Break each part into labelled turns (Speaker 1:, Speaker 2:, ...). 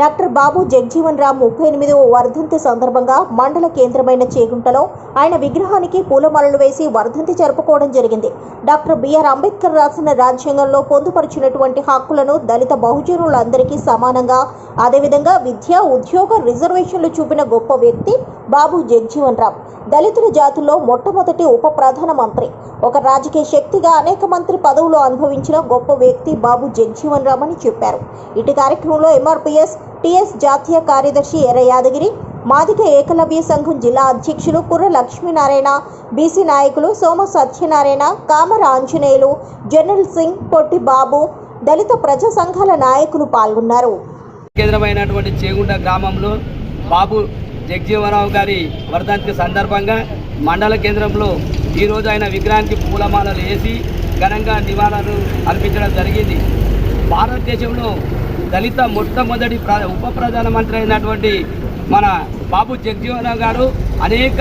Speaker 1: Doctor Babu Jagjivan Ram ముప్పై ఎనిమిదవ వర్ధంతి సందర్భంగా మండల కేంద్రమైన చేగుంటలో ఆయన విగ్రహానికి పూలమాలలు వేసి వర్ధంతి జరుపుకోవడం జరిగింది. డాక్టర్ బిఆర్ అంబేద్కర్ రాసిన రాజ్యాంగంలో పొందుపరిచినటువంటి హక్కులను దళిత బహుజనులందరికీ సమానంగా అదేవిధంగా విద్య ఉద్యోగ రిజర్వేషన్లు చూపిన గొప్ప వ్యక్తి బాబు జగ్జీవన్ రామ్. దళితుల జాతుల్లో మొట్టమొదటి ఉప ప్రధాన మంత్రి ఒక రాజకీయ శక్తిగా అనేక మంత్రి పదవులు అనుభవించిన గొప్ప వ్యక్తి బాబు జగ్జీవన్ రామ్ అని చెప్పారు. ఇటు కార్యక్రమంలో ఎంఆర్పీఎస్ టిఎస్ జాతీయ కార్యదర్శి ఎర్ర యాదగిరి మాదిక ఏకలవ్య సంఘం జిల్లా అధ్యక్షులు కుర్ర లక్ష్మీనారాయణ బీసీ నాయకులు సోమ సత్యనారాయణ కామర ఆంజనేయులు జనరల్ సింగ్ పొట్టి బాబు దళిత ప్రజా సంఘాల నాయకులు పాల్గొన్నారు.
Speaker 2: కేంద్రమైనటువంటి చేగుండ గ్రామంలో బాబు జగజీవనరావు గారి వర్ధంతి సందర్భంగా మండల కేంద్రంలో ఈరోజు ఆయన విగ్రహానికి పూలమాలలు వేసి ఘనంగా నివాళులు అర్పించడం జరిగింది. భారతదేశంలో దళిత మొట్టమొదటి ప్ర ఉప ప్రధానమంత్రి అయినటువంటి మన బాబు జగజీవనరావు గారు అనేక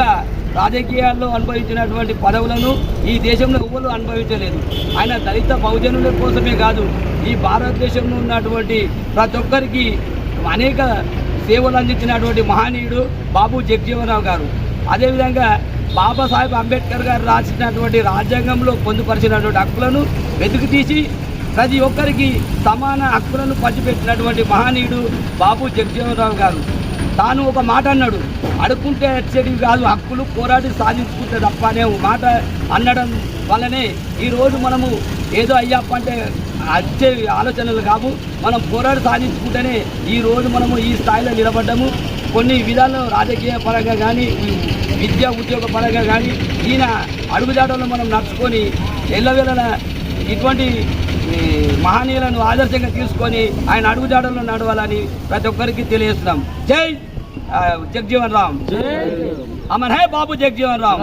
Speaker 2: రాజకీయాల్లో అనుభవించినటువంటి పదవులను ఈ దేశంలో ఎవరు అనుభవించలేదు. ఆయన దళిత బహుజనుల కోసమే కాదు ఈ భారతదేశంలో ఉన్నటువంటి ప్రతి ఒక్కరికి అనేక సేవలు అందించినటువంటి మహనీయుడు బాబు జగజీవనరావు గారు. అదేవిధంగా బాబాసాహెబ్ అంబేద్కర్ గారు రాసినటువంటి రాజ్యాంగంలో పొందుపరిచినటువంటి హక్కులను వెతుకు తీసి ప్రతి ఒక్కరికి సమాన హక్కులను పంచిపెట్టినటువంటి మహనీయుడు బాబు జగజీవనరావు గారు. తాను ఒక మాట అన్నాడు అడుక్కుంటే వచ్చేటివి కాదు హక్కులు పోరాడి సాధించుకుంటే తప్ప అనే మాట అనడం వల్లనే ఈరోజు మనము ఏదో అయ్యప్ప అంటే వచ్చే ఆలోచనలు కావు. మనం పోరాడి సాధించుకుంటేనే ఈరోజు మనము ఈ స్థాయిలో నిలబడ్డాము. కొన్ని విధాలు రాజకీయ పరంగా కానీ విద్యా ఉద్యోగ పరంగా కానీ ఈయన అడుగుజాడల్లో మనం నడుచుకొని ఎల్లవేళ ఇటువంటి మహనీయులను ఆదర్శంగా తీసుకొని ఆయన అడుగుజాడల్లో నడవాలని ప్రతి ఒక్కరికి తెలియజేస్తున్నాం. జై జగజీవన్ రామ్. అమర్ హై బాబు జగజీవన్ రామ్.